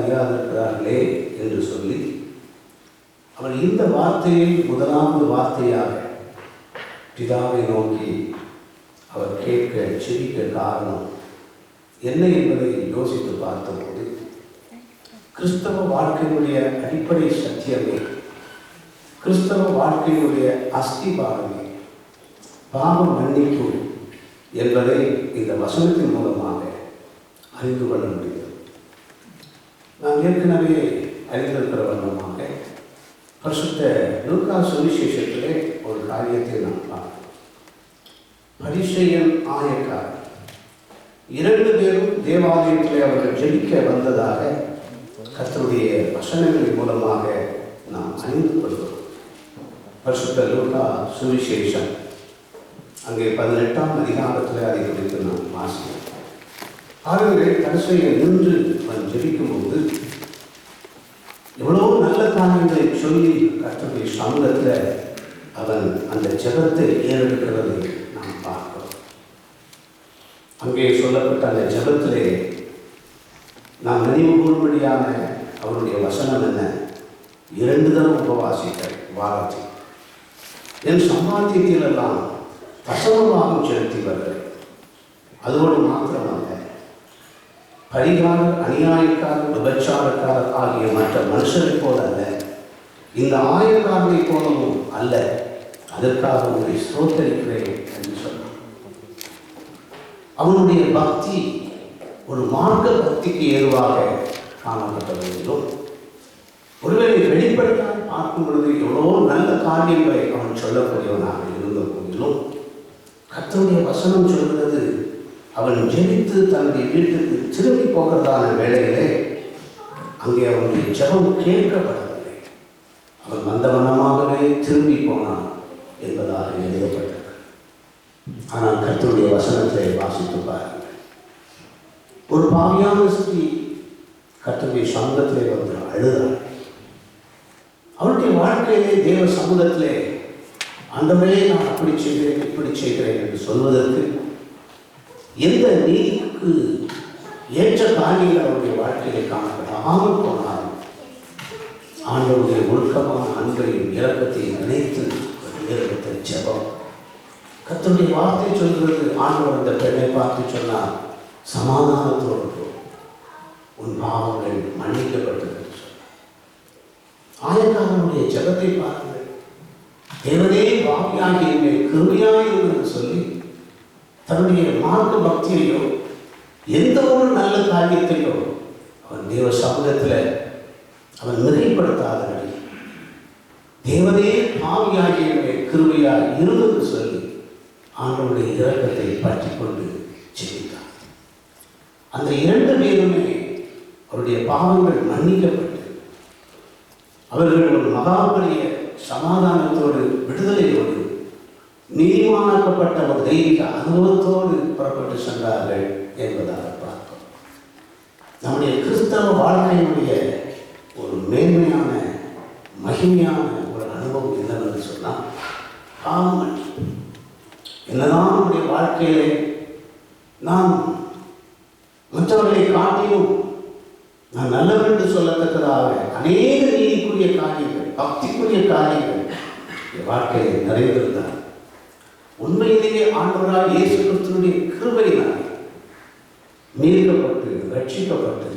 அறியாதிருக்கிறார்களே என்று சொல்லி அவர் இந்த வார்த்தையை முதலாவது வார்த்தையாக பிதாவை நோக்கி அவர் கேட்க செவிக்க காரணம் என்ன என்பதை யோசித்து பார்த்தபோது கிறிஸ்தவ வாழ்க்கையினுடைய அடிப்படை சத்தியமே கிறிஸ்தவ வாழ்க்கையினுடைய அஸ்திபாரமே பாவ மன்னிப்பு என்பதை இந்த வசனத்தின் மூலமாக அறிந்து கொள்ள முடியும் நாம் ஏற்கனவே அறிந்திருக்கிற வண்ணமாக பரிசுத்த லூக்கா சுவிசேஷத்திலே ஒரு காரியத்தை நாம் பார்க்கிறோம் பரிசெயன் ஆயக்கார் இரண்டு பேரும் தேவாலயத்திலே அவர்கள் ஜெபிக்க வந்ததாக கத்தருடைய வசனங்களின் மூலமாக நாம் அறிந்து கொள்கிறோம். பரிசுத்த லூக்கா சுவிசேஷம். அங்கே பதினெட்டாம் அதிகாரத்தில் அதை குறித்து நாம் வாசிக்கிறோம் ஆகவே கடைசியை நின்று அவன் ஜெபிக்கும்போது எவ்வளோ நல்ல காரியங்களை சொல்லி கர்த்தருடைய சமூகத்தில் அவன் அந்த ஜபத்தை ஏறெடுக்கிறது நாம் பார்க்கிறோம். அங்கே சொல்லப்பட்ட அந்த ஜபத்திலே நாம் நினைவு கூறும்படியான அவருடைய வசனம் என்ன? இரண்டு தரம் உபவாசிகள் வாரத்தில் என் சம்பாத்தியத்திலெல்லாம் தசமபாகம் செலுத்தி வருகிறேன். அதோடு மாத்திரமல்ல பரிகாரர் அநியாயக்காரர் விபச்சாரக்காரர் ஆகிய மற்ற மனுஷரை போல அல்ல. இந்த ஆயக்காரனை போலவும் அல்ல. அதற்காக உங்களை ஸ்தோத்தரிக்கிறேன் என்று சொன்னான். அவனுடைய பக்தி ஒரு மார்க்க பக்திக்கு ஏதுவாக காணப்பட்டவர்களும் ஒருவேளை வெளிப்படையாக பார்க்கும் பொழுது எவ்வளோ நல்ல காரியங்களை அவன் சொல்லக்கூடியவனாக இருந்த போதிலும் கத்தனுடைய வசனம் சொல்கிறது அவன் ஜெபித்து தன்னுடைய வீட்டுக்கு திரும்பி போகிறதான வேளையிலே அங்கே அவனுடைய ஜபம் கேட்கப்படவில்லை. அவன் வந்தவனமாகவே திரும்பி போனான் என்பதாக எழுதப்பட்டது ஆனால் கர்த்தருடைய வசனத்தை வாசித்து பாருங்கள். ஒரு பாவியான ஸ்திரீ கர்த்தருடைய சமூகத்திலே வந்து அழுதாள். அவருடைய வாழ்க்கையிலே தேவ சமூகத்திலே ஆண்டவரே நான் அப்படி செய்கிறேன் இப்படி செய்கிறேன் என்று சொல்வதற்கு எந்த நீதிக்கு ஏற்ற காரியங்கள் அவருடைய வாழ்க்கையை காணப்படாமல் போனாலும் ஆண்டவருடைய ஒழுக்கமான அன்பையும் இறக்கத்தையும் நினைத்து ஏற்பட்ட ஜெபம். கத்தனுடைய வார்த்தை சொல்கிறது ஆண்டவர் அந்த பெண்ணை பார்த்து சொன்னார் சமாதானத்தோடு போ. உன் பாவங்கள் மன்னிக்கப்பட்டது. ஆயக்காரனுடைய ஜெபத்தை பாருங்கள். தேவனே பாவியாகி என்னை கிருமையாயிரும் என்று சொல்லி தன்னுடைய மார்க்க பக்தியிலையோ எந்த ஒரு நல்ல காரியத்தையோ அவன் தேவ சமூகத்தில் அவன் மிகைப்படுத்தாதபடி தேவனே பாவியாகிய என்னை இருந்தது சொல்லி ஆண்டவருடைய இரக்கத்தை பற்றி கொண்டு ஜெயித்தான் அந்த இரண்டு பேருமே அவருடைய பாவங்கள் மன்னிக்கப்பட்டு அவர்கள் ஒரு மகாபலிய சமாதானத்தோடு விடுதலையோடு நீதிமானாக்கப்பட்ட ஒரு தெய்வீக அனுபவத்தோடு புறப்பட்டு சென்றார்கள் என்பதாக பார்க்கும் நம்முடைய கிறிஸ்தவ வாழ்க்கையினுடைய ஒரு மேன்மையான மகிமையான ஒரு அனுபவம் என்னவென்று சொன்னால் பாவம் என்னதான் நம்முடைய வாழ்க்கையிலே நாம் மற்றவர்களை காட்டியும் நான் நல்லவன் என்று சொல்லத்தக்கதாக அநேக நீதிக்குரிய காரியங்கள் பக்திக்குரிய காரியங்கள் என் வாழ்க்கையில் நிறைந்திருந்தார் உண்மையிலேயே ஆண்டவராக இயேசு கிறிஸ்துவனுடைய கிருபையினால் மீட்கப்பட்டு ரட்சிக்கப்பட்டு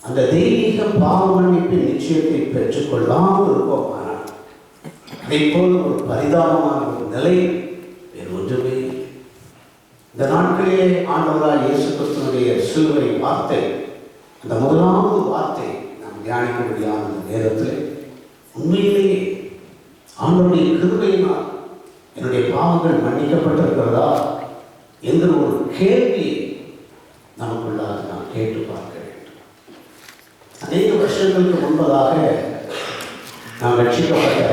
அந்த தெய்வீக பாவ மன்னிப்பின் நிச்சயத்தை பெற்றுக்கொள்ளாமல் இருப்போம் அதை போல ஒரு பரிதாபமான ஒரு நிலை வேறு ஒன்றுமே இந்த நாட்களிலே ஆண்டவராக இயேசு கிறிஸ்துவனுடைய சிலுவை வார்த்தை அந்த முதலாவது வார்த்தை நாம் தியானிக்க அந்த நேரத்தில் உண்மையிலேயே ஆண்டவருடைய கிருபையினால் பாவங்கள் மன்னிக்கப்பட்டிருக்கிறதா என்கிற ஒரு கேள்வியை நமக்குள்ளாக நாம் கேட்டு பார்க்க வேண்டும். அநேக வருஷங்களுக்கு முன்பதாக நாம் ரட்சிக்கப்பட்ட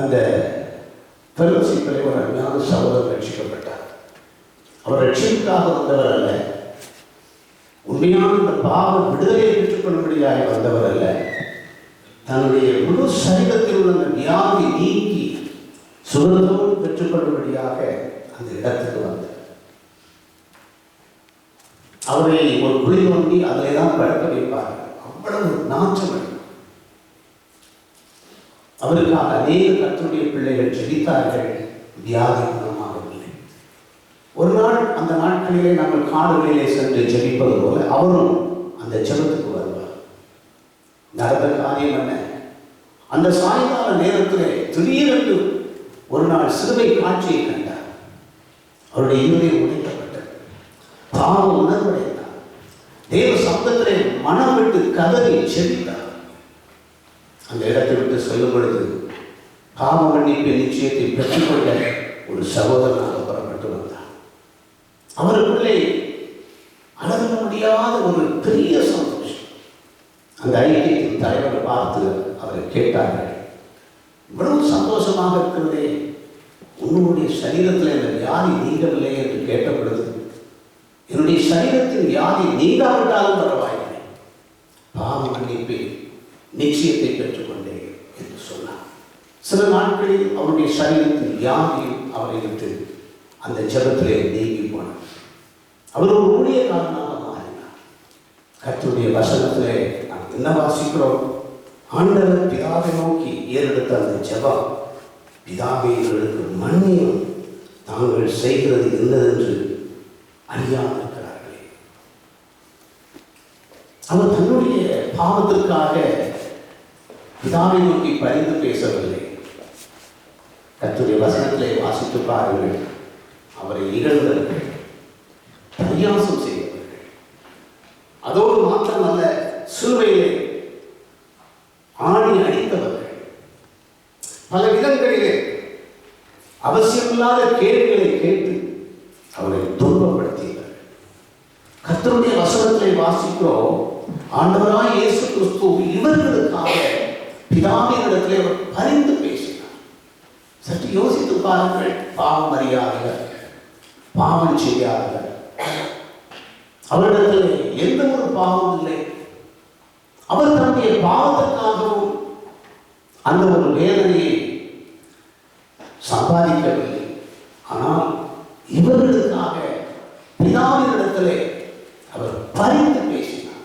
அந்த பெருமசிப்பிலே ஒரு அருமையான சகோதரர் ரட்சிக்கப்பட்டார். அவர் ரட்சிப்புக்காக வந்தவர் அல்ல. உண்மையான இந்த பாவ விடுதலையை பெற்றுக்கொள்ளும்படியாக வந்தவர் அல்ல. தன்னுடைய முழு சரீரத்தில் உள்ள அந்த வியாதி நீக்கி சுகத்தோடு பெற்றுக்கொள்ளும்படியாக அந்த இடத்துக்கு வந்து அவரை ஒரு குழி தோண்டி அதிலே தான் படுக்க வைப்பார்கள். அவ்வளவு நாற்றம் அவருக்காக அநேக கத்துடைய பிள்ளைகள் ஜெயித்தார்கள் வியாதி குணமாகவில்லை ஒரு நாள் அந்த நாட்களிலே நாங்கள் காடுகளிலே சென்று ஜெபிப்பது போல அவரும் அந்த ஜெபத்துக்கு வருவார். நடந்த காரியம் என்ன? அந்த சாயங்கால நேரத்திலே திடீரென்று ஒரு நாள் சிறுவை காட்சியை கண்டார். அவருடைய இருதயம் உடைக்கப்பட்டது. பாவ உணர்வடைந்தார். தேவ சப்தத்திலே மனம் விட்டு கதறி செவித்தார் அந்த இடத்தை விட்டு சொல்லும் பொழுது பாவ மன்னிப்பு நிச்சயத்தை பெற்றுக்கொள்ள ஒரு சகோதரனாக புறப்பட்டு வந்தார். அவருக்குள்ளே அளவிட முடியாத ஒரு பெரிய சந்தோஷம். அந்த ஐக்கியத்தின் தலைவர் பார்த்து அவரை கேட்டார்கள். இவ்வளவு சந்தோஷமாக இருக்கிறதே. உன்னுடைய சரீரத்தில் இந்த வியாதி நீங்கவில்லை என்று கேட்ட பொழுது என்னுடைய சரீரத்தின் வியாதி நீங்காவிட்டாலும் பரவாயில்லை. பாவ மன்னிப்பை நிச்சயத்தை பெற்றுக்கொண்டேன் என்று சொன்னார் சில நாட்களில் அவருடைய சரீரத்தின் வியாதி அவரை விட்டு அந்த ஜபத்திலே நீங்கி போனார் அவர் ஒரு ஊழியக்காரனாக மாறினார். கத்துடைய வசனத்திலே நாம் என்ன வாசிக்கிறோம்? ஆண்டவர் பிதாவை நோக்கி ஏறெடுத்த அந்த ஜெபம் பிதாவை இவர்களுக்கு மன்னியும். தாங்கள் செய்கிறது என்னதென்று அறியாமல் இருக்கிறார்களே அவர் தன்னுடைய பாவத்திற்காக பிதாவை நோக்கி பரிந்து பேசவில்லை. கத்துடைய வசனத்திலே வாசித்து பாருங்கள். அவரை இகழ்ந்தவர்கள் பரியாசம் செய்தவர்கள். அதோடு மாத்திரமல்ல சிலுவையிலே ஆணி அடித்தவர்கள் பல விதங்களிலே அவசியமில்லாத கேள்விகளை கேட்டு அவரை துன்பப்படுத்தினார் கத்தருடைய வசனத்தை வாசிக்கிறோம் ஆண்டவராய் இயேசு கிறிஸ்து இவர்களுக்காக பிதாவினிடத்திலே அவர் பரிந்து பேசினார். சற்று யோசித்து பாருங்கள் பாவம் அறியாதவர் பாவம் செய்யாதவர். அவரிடத்தில் எந்த ஒரு பாவமும் இல்லை. அவர் தன்னுடைய பாவத்திற்காகவும் அந்த ஒரு வேதனையை சம்பாதிக்கவில்லை. ஆனால் இவர்களுக்காக பிதாவினிடத்திலே அவர் பரிந்து பேசினார்.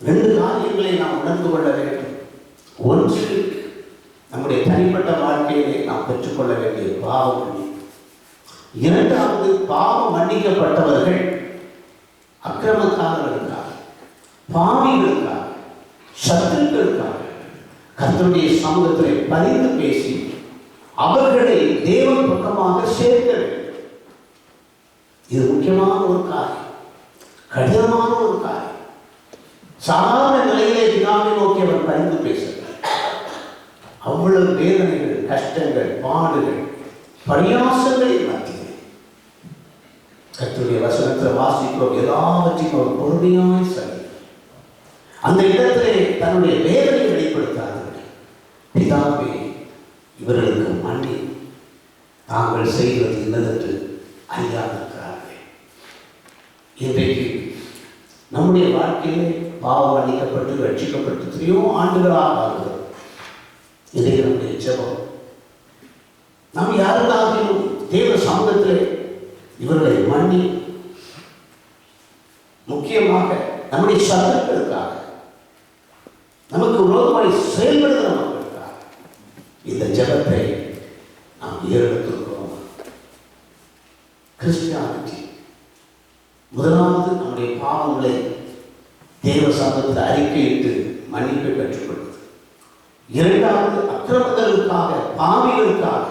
ரெண்டு காரியங்களை நாம் உணர்ந்து கொள்ள வேண்டும். ஒன்று நம்முடைய தனிப்பட்ட வாழ்க்கையிலே நாம் பெற்றுக்கொள்ள வேண்டிய பாவ இரண்டாவது பாவம் மன்னிக்கப்பட்டவர்கள் அக்கிரமக்காரர்களுக்காக பாவிகளுக்காக சத்துருக்களுக்காக கர்த்தருடைய சமூகத்திலே பரிந்து பேசி அவர்களை தேவன் பக்கமாக சேர்க்க வேண்டும். இது முக்கியமான ஒரு காரியம். கடினமான ஒரு காரியம். சாதாரண நிலையிலே பிதாவை நோக்கி அவர் பரிந்து பேசுகிறார். அவ்வளவு வேதனைகள் கஷ்டங்கள் பாடுகள் பரியாசங்களை மத்தியில். கத்துடைய வசனத்தில் வாசிக்கிறோம் எல்லாவற்றையும் அவர் பொறுமையாய் சரி அந்த இடத்திலே தன்னுடைய வேதனை வெளிப்படுத்தாதவர்கள் பிதாவே இவர்களுக்கு மன்னி தாங்கள் செய்வது இல்லதென்று அறியாதிருக்கிறார்கள் இன்றைக்கு நம்முடைய வாழ்க்கையிலே பாவம் அளிக்கப்பட்டு ரட்சிக்கப்பட்டு எத்தனையோ ஆண்டுகளாக ஆகிறது. இதை நம்முடைய ஜபம். நாம் யாருக்காகவும் தேவ சமூகத்திலே இவர்களை மன்னி முக்கியமாக நம்முடைய சத்துருக்களுக்காக நமக்கு உலகமாய் செயல்படுகிற ஜபத்தை நாம் ஏறெடுத்திருக்கிறோம் கிறிஸ்டியானிட்டி முதலாவது நம்முடைய பாவங்களை தேவ சமூகத்தில் அறிக்கையிட்டு மன்னிப்பை பெற்றுக்கொள்வது இரண்டாவது அக்கிரமங்களுக்காக பாவிகளுக்காக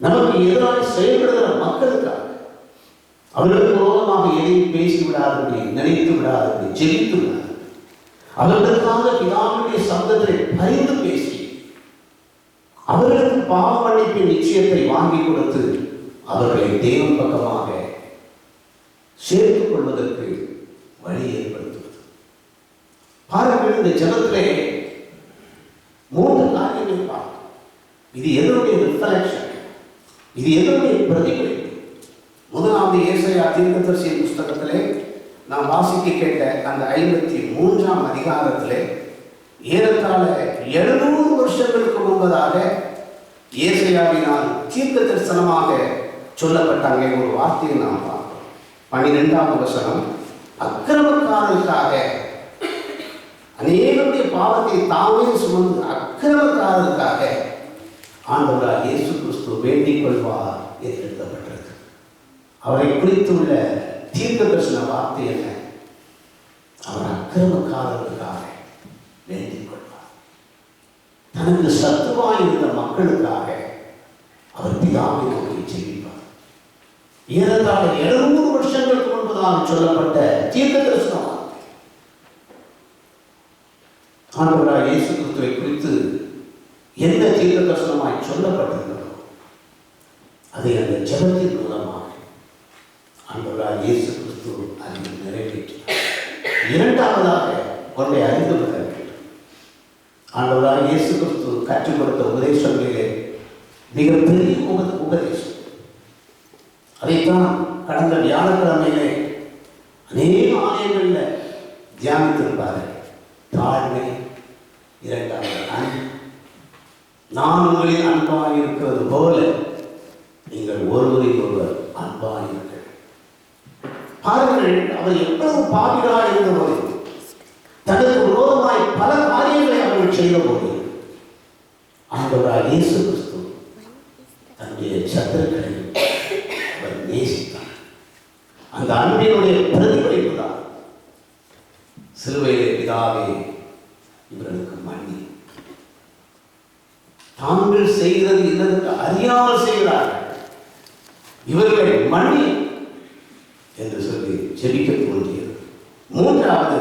நமக்கு எதிராக செயல்படுகிற மக்களுக்காக அவர்களுக்கு விரோதமாக எதையும் பேசி விடாதபடி நினைத்து விடாதபடி ஜெயித்து விடாதபடி அவர்களுக்காக பிதாவுடைய சப்தத்தை பரிந்து பேசி அவர்களுக்கு பாவ மன்னிப்பின் நிச்சயத்தை வாங்கி கொடுத்து அவர்களை தேவன் பக்கமாக சேர்த்துக் கொள்வதற்கு வழி ஏற்படுத்துவது. பாருங்கள் இந்த ஜனத்திலே மூன்று காரியங்கள் பார்க்கும் இது எதனுடைய ரிஃப்ளெக்ஷன் இது எதனுடைய பிரதிபலிப்பு? முதலாவது ஏசையா தீர்க்கதரிசியின் புஸ்தகத்திலே நாம் வாசிக்க கேட்ட அந்த ஐம்பத்தி மூன்றாம் அதிகாரத்திலே ஏறத்தாழ எழுநூறு வருஷங்களுக்கு முன்பதாக ஏசையாவினால் தீர்க்க தரிசனமாக சொல்லப்பட்டாங்க ஒரு வார்த்தையை நாம் பார்ப்போம் பன்னிரெண்டாம் வசனம் அக்கிரமக்காரருக்காக அநேகருடைய பாவத்தை தாமே சுமந்து அக்கிரமக்காரருக்காக ஆண்டவராக இயேசு கிறிஸ்து வேண்டிக் கொள்வார் என்று எழுதப்பட்டிருக்கு. அவரை குறித்துள்ள தீர்க்க தரிசன வார்த்தை என்ன? அவர் அக்கிரமக்காரர்களுக்காக வேண்டிக் கொள்வார் தனக்கு சத்துவாயிருந்த மக்களுக்காக அவர் பிதாவை நோக்கி ஜெபிப்பார் ஏறத்தாழ எழுநூறு வருஷங்களுக்கு முன்புதான் சொல்லப்பட்ட தீர்க்க தரிசனம் வார்த்தை ஆண்டவராக இயேசு கிறிஸ்துவை குறித்து எந்த தீர்க்க தரிசனமாய் சொல்லப்பட்டிருக்கிறதோ அதை அந்த ஜபத்தின் மூலமாக ஆண்டவராக இயேசு கிறிஸ்து அதை நிறைவேற்றினார். இரண்டாவதாக ஒன்றை அறிந்து ஆண்டவராக இயேசு கிறிஸ்து கற்றுக் கொடுத்த உபதேசங்களிலே மிகப்பெரிய உப உபதேசம். அதைத்தான் கடந்த வியாழக்கிழமையிலே அநேக ஆலயங்களில் தியானித்திருப்பார்கள். தாழ்மை இரண்டாவது நான் உங்களில் அன்பாக இருக்கிறது போல நீங்கள் ஒருவரை ஒருவர் அன்பாக இருக்க பாருங்கள் அவர் எவ்வளவு பாவிகளாக இருந்தவர்கள் தனக்கு விரோதமாய் பல காரியங்களை அவர்கள் செய்த போது ஆண்டவராக இயேசு கிறிஸ்து தன்னுடைய சத்துருக்களை அவர் நேசித்தார். அந்த அன்பினுடைய பிரதிபலிப்பு தான் சிலுவையிலே பிதாவே இவர்களுக்கு மன்னி தாங்கள் செய்கிறது இல்லதற்கு அறியாமல் செய்கிறார்கள். இவர்களை மன்னி என்று சொல்லி ஜெபிக்க தோன்றியது மூன்றாவது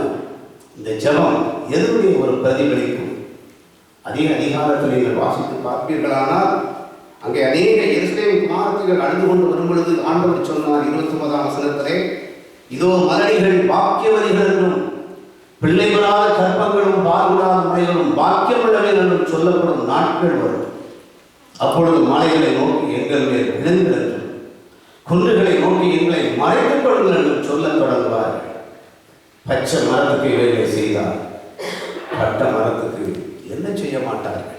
இந்த ஜபம் எதனுடைய ஒரு பிரதிபலிப்பு. அதிக அதிகாரத்தில் நீங்கள் வாசித்து பார்ப்பீர்களானால் அங்கே அநேக எருசலேம் குமாரத்திகள் அழுது கொண்டு வரும் பொழுது ஆண்டவர் சொன்னார் இருபத்தி ஒன்பதாம் வசனத்திலே இதோ மரணிகள் பாக்கியவரிகளும் பிள்ளைகளாத கற்பங்களும் பார்விடாத முறைகளும் பாக்கியமுள்ளவை என்றும் சொல்லப்படும் நாட்கள் வரும். அப்பொழுது மலைகளை நோக்கி எங்கள் மேல் விழுங்கள் குன்றுகளை நோக்கி எங்களை மறைத்துக் கொள்ளுங்கள் என்று சொல்லத் தொடங்குவார்கள். பச்சை மரத்துக்கு வேலை செய்தார். பட்ட செய்ய மாட்டார்கள்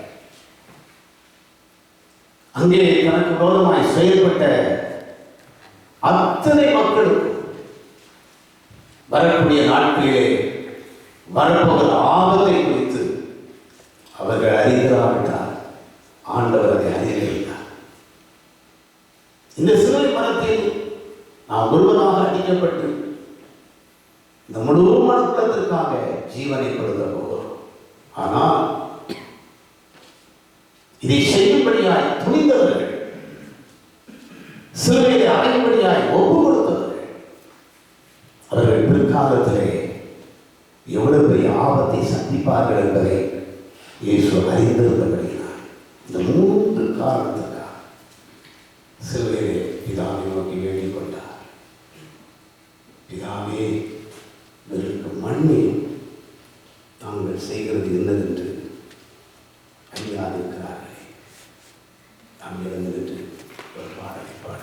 அங்கே தனக்கு விரோதமாய் செயல்பட்ட அத்தனை மக்களுக்கும் வரக்கூடிய நாட்களிலே வரப்போகிற ஆபத்தை குறித்து அவர்கள் அறிந்திராவிட்டார் ஆண்டவர் அதை அறிந்திருந்தார் இந்த சிலை மரத்தில் நாம் ஒருவனாக அடிக்கப்பட்டு இந்த முழு மனத்திற்காக ஜீவனை கொடுத்த போகிறோம் ஆனால் இதை செய்யும்படியாய் துணிந்தவர்கள் சிலுவையை அடையும்படியாய் ஒப்பு கொடுத்தவர்கள் அவர்கள் பிற்காலத்திலே எவ்வளவு பெரிய ஆபத்தை சந்திப்பார்கள் என்பதை இயேசு அறிந்திருந்தபடியார் இந்த மூன்று காரணத்துக்காக சிலுவையிலே பிதாவை நோக்கி வேண்டிக் கொண்டார் பிதாவே இதற்கு மண்ணில் தாங்கள் செய்கிறது என்னதென்று அறியாதிருக்கிறார்கள். I'm going to need to apply. But